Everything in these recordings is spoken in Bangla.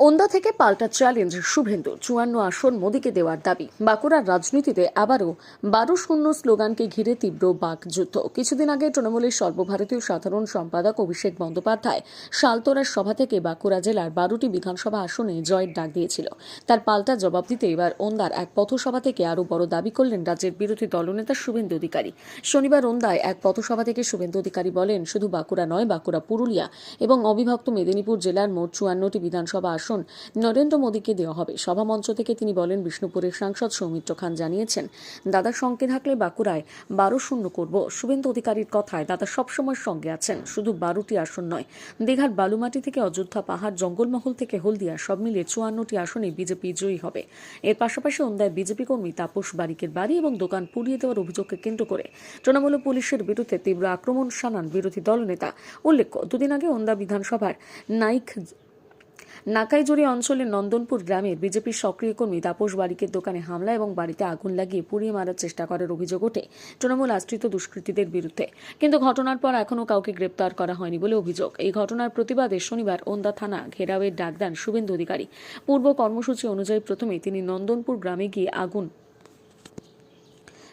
ওন্দা থেকে পাল্টা চ্যালেঞ্জ শুভেন্দু, চুয়ান্ন আসন মোদীকে দেওয়ার দাবি। বাঁকুড়ার রাজনীতিতে আবারও বারো শূন্য স্লোগানকে ঘিরে তীব্র বাকযুদ্ধ। কিছুদিন আগে তৃণমূলের সর্বভারতীয় সাধারণ সম্পাদক অভিষেক বন্দ্যোপাধ্যায় শালতোরার সভা থেকে বাঁকুড়া জেলার বারোটি বিধানসভা আসনে জয়ের ডাক দিয়েছিল। তার পাল্টা জবাব দিতে এবার ওন্দার এক পথসভা থেকে আরও বড় দাবি করলেন রাজ্যের বিরোধী দলনেতা শুভেন্দু অধিকারী। শনিবার ওন্দায় এক পথসভা থেকে শুভেন্দু অধিকারী বলেন, শুধু বাঁকুড়া নয়, বাঁকুড়া পুরুলিয়া এবং অবিভক্ত মেদিনীপুর জেলার মোট চুয়ান্নটি বিধানসভা আসন নরেন্দ্র মোদীকে দেওয়া হবে। সভামঞ্চ থেকে তিনি বলেন, বিষ্ণুপুরের সাংসদ সৌমিত্র খান জানিয়েছেন, দাদার সঙ্গে থাকলে বাঁকুড়ায় বারো শূন্য করব। শুভেন্দু অধিকারীর কথায় দাদা সবসময় সঙ্গে আছেন, শুধু বারোটি আসন নয়। দীঘার বালুমাটি থেকে অযোধ্যা পাহাড়, জঙ্গলমহল থেকে হলদিয়া সব মিলিয়ে চুয়ান্নটি আসনে বিজেপি জয়ী হবে। এর পাশাপাশি ওন্দায় বিজেপি কর্মী তাপস বারিকের বাড়ি এবং দোকান পুড়িয়ে দেওয়ার অভিযোগকে কেন্দ্র করে তৃণমূল পুলিশের বিরুদ্ধে তীব্র আক্রমণ, শানান বিরোধী দলনেতা। উল্লেখ্য, দুদিন আগে ওন্দা বিধানসভার নাইক নাকাইজুড়ি অঞ্চলের নন্দনপুর গ্রামের বিজেপির সক্রিয় কর্মী তাপস বারিকের দোকানে হামলা এবং বাড়িতে আগুন লাগিয়ে পুড়িয়ে মারার চেষ্টা করার অভিযোগ ওঠে তৃণমূল আশ্রিত দুষ্কৃতীদের বিরুদ্ধে। কিন্তু ঘটনার পর এখনও কাউকে গ্রেপ্তার করা হয়নি বলে অভিযোগ। এই ঘটনার প্রতিবাদে শনিবার ওন্দা থানা ঘেরাওয়ের ডাক দেন শুভেন্দু অধিকারী। পূর্ব কর্মসূচি অনুযায়ী প্রথমে তিনি নন্দনপুর গ্রামে গিয়ে আগুন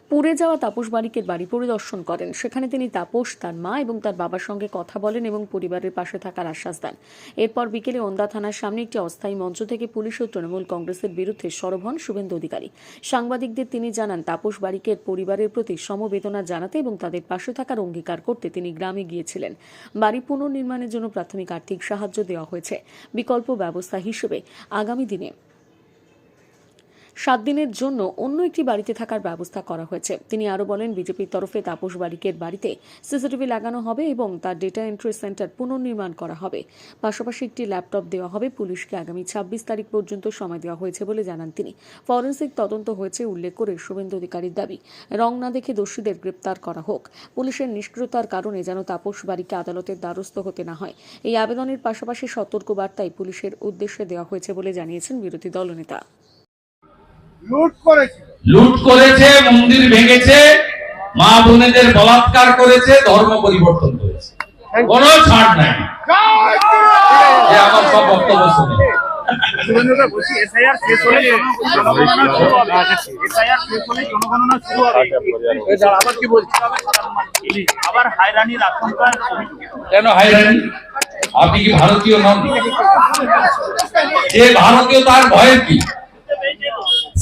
পুড়ে যাওয়া তাপস বারিকের বাড়ি পরিদর্শন করেন। সেখানে তিনি তাপস, তার মা এবং তার বাবার সঙ্গে কথা বলেন এবং পরিবারের পাশে থাকার আশ্বাস দেন। এরপর বিকেলে ওন্দা থানার সামনে একটি অস্থায়ী মঞ্চ থেকে পুলিশ ও তৃণমূল কংগ্রেসের বিরুদ্ধে সরব হন শুভেন্দু অধিকারী। সাংবাদিকদের তিনি জানান, তাপস বারিকের পরিবারের প্রতি সমবেদনা জানাতে এবং তাদের পাশে থাকার অঙ্গীকার করতে তিনি গ্রামে গিয়েছিলেন। বাড়ি পুনর্নির্মাণের জন্য প্রাথমিক আর্থিক সাহায্য দেওয়া হয়েছে। বিকল্প ব্যবস্থা হিসেবে আগামী দিনে সাত দিনের জন্য অন্য একটি বাড়িতে থাকার ব্যবস্থা করা হয়েছে। তিনি আরও বলেন, বিজেপির তরফে তাপস বারিকের বাড়িতে সিসিটিভি লাগানো হবে এবং তার ডেটা এন্ট্রি সেন্টার পুনর্নির্মাণ করা হবে। পাশাপাশি একটি ল্যাপটপ দেওয়া হবে। পুলিশকে আগামী ছাব্বিশ তারিখ পর্যন্ত সময় দেওয়া হয়েছে বলে জানান তিনি। ফরেন্সিক তদন্ত হয়েছে উল্লেখ করে শুভেন্দু অধিকারীর দাবি, রং না দেখে দোষীদের গ্রেপ্তার করা হোক। পুলিশের নিষ্ক্রিয়তার কারণে যেন তাপস বাড়িকে আদালতের দ্বারস্থ হতে না হয়। এই আবেদনের পাশাপাশি সতর্কবার্তাই পুলিশের উদ্দেশ্যে দেওয়া হয়েছে বলে জানিয়েছেন বিরোধী দলনেতা। লুট করেছে। মন্দির ভেঙেছে মা বোনেদের বলাৎকার করেছে ধর্ম পরিবর্তন করেছে। কোনো ছাড় নাই। আমার সব বক্তব্য শুনে। সুরেন্দ্রদা বলছি এসআইআর শেষ হলে জনগণনা শুরু হবে। এসআইআর শেষ হলে জনগণনা শুরু হবে। আবার কি বলছি? আবার হায়রানির আশঙ্কার অভিযোগ কেন হাইরানি আপনি কি ভারতীয় নন? যে ভারতীয় তার ভয়ের কি?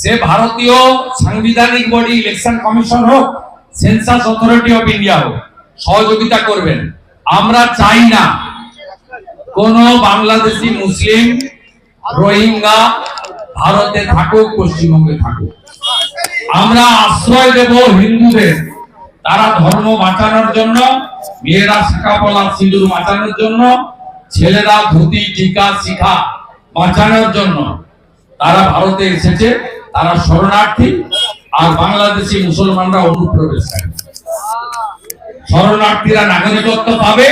সে ভারতীয় সাংবিধানিক বডি ইলেকশন কমিশন হোক সেন্সাস অথরিটি অফ ইন্ডিয়া হোক, সহযোগিতা করবেন। আমরা চাই না কোন বাংলাদেশি মুসলিম রোহিঙ্গা ভারতে থাকুক, পশ্চিমবঙ্গে থাকুক। আমরা আশ্রয় দেব হিন্দুদের। তারা ধর্ম বাঁচানোর জন্য, মেয়েরা শাখা পলা সিঁদুর বাঁচানোর জন্য, ছেলেরা ধুতি, টিকা, শিখা বাঁচানোর জন্য তারা ভারতে এসেছে। তারা শরণার্থী আর বাংলাদেশি মুসলমানরা অনুপ্রবেশকারী শরণার্থীরা নাগরিকত্ব পাবে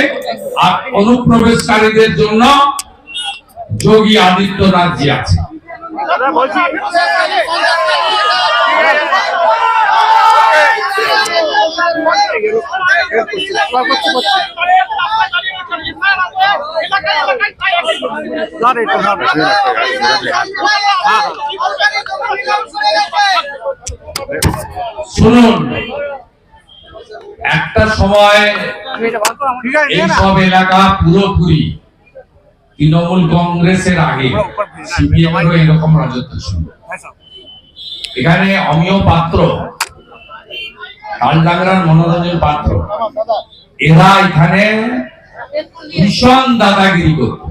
আর অনুপ্রবেশকারীদের জন্য যোগী আদিত্যনাথ জি আছে দাদা বলছি শুনুন। একটা সময় ঠিক আছে এই সব এলাকা পুরোপুরি তৃণমূল কংগ্রেসের আগে সিপিএম এরকম রাজত্ব ছিল। এখানে অমিয় পাত্র কালডাংরার মনোরঞ্জন পাত্র, এরা এখানে ভীষণ দাদাগিরি করত।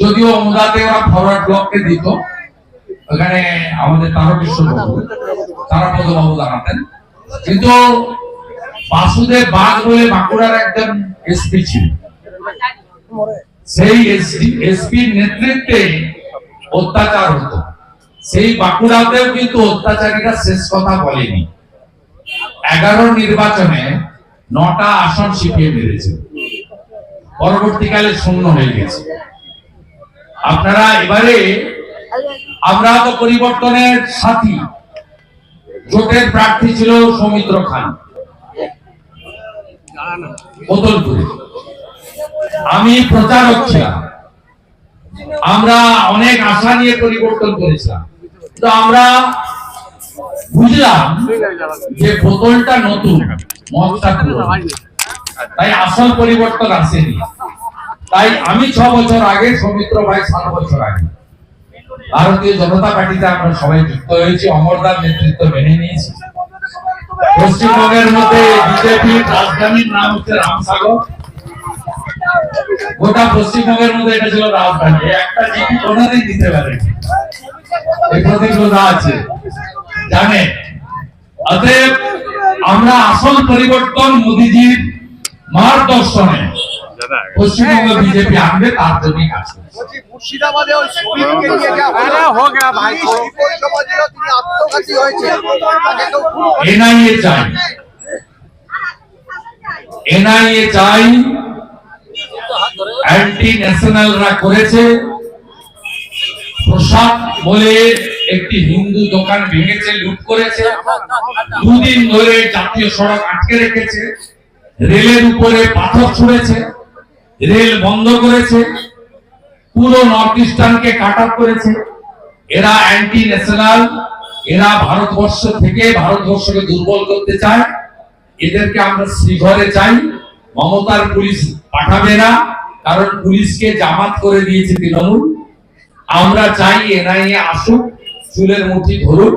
যদিও ওনাতে ওরা ফরওয়ার্ড ব্লককে দিত, ওখানে আমাদের তারকেশ্বর দাঁড়াতেন কিন্তু বাসুদেব বাগ বলে বাঁকুড়ার একজন এসপি ছিল। সেই এসপির নেতৃত্বে অত্যাচার হতো। সেই বাঁকুড়াতেও কিন্তু অত্যাচারীরা শেষ কথা বলেনি। এগারো নির্বাচনে নটা আসন সিপিএম মেরেছে। পরবর্তীকালে শূন্য হয়ে গেছে। আপনারা এবারে, আমরা তো পরিবর্তনের সাথী। জোটের প্রার্থী ছিল সৌমিত্র খান। আমি প্রচারক ছিলাম। আমরা অনেক আশা নিয়ে পরিবর্তন করেছিলাম। তো আমরা বুঝলাম যে বোতলটা নতুন তাই আসল পরিবর্তন আসেনি। তাই আমি ছ বছর আগে সৌমিত্র ভাই সাত বছর আগে। ভারতীয় জনতা পার্টিতে আমরা সবাই যুক্ত হয়েছি অমরদার নেতৃত্ব মেনে নিয়েছি। পশ্চিমবঙ্গের মধ্যে বিজেপির রাজধানীর নাম হচ্ছে রামসাগর। গোটা পশ্চিমবঙ্গের মধ্যে এটা ছিল রাজধানী। একটা জিপি কোনোদিন দিতে পারে এই প্রতিজ্ঞতা আছে। জানে? অতএব আমরা আসল পরিবর্তন মোদিজির মার্গদর্শনে পশ্চিমবঙ্গ বিজেপি আনবে তার জন্যই কাজ মুর্শিদাবাদে ওই শরীফকে নিয়ে যা হলো, এই শরীফের সমাজেরও তিনি আত্মঘাতী হয়েছে। তাকে কেউ খুন করে- এনআইএ চাই। এনআইএ চাই। অ্যান্টি ন্যাশনালরা করেছে। প্রসাদ বলে একটি হিন্দু দোকান ভেঙেছে লুট করেছে। দুদিন ধরে জাতীয় সড়ক আটকে রেখেছে। রেলের উপরে পাথর ছুঁড়েছে। রেল বন্ধ করেছে। পুরো নর্থ ইস্টার্নকে কাট অফ করেছে। এরা অ্যান্টি ন্যাশনাল এরা ভারতবর্ষ থেকে ভারতবর্ষকে দুর্বল করতে চায়। এদেরকে আমরা শ্রীঘরে চাই। মমতার পুলিশ পাঠাবে না, কারণ পুলিশকে জামাত করে দিয়েছে তৃণমূল। আমরা চাই এনআইএ আসুক, চুলের মুঠি ধরুক।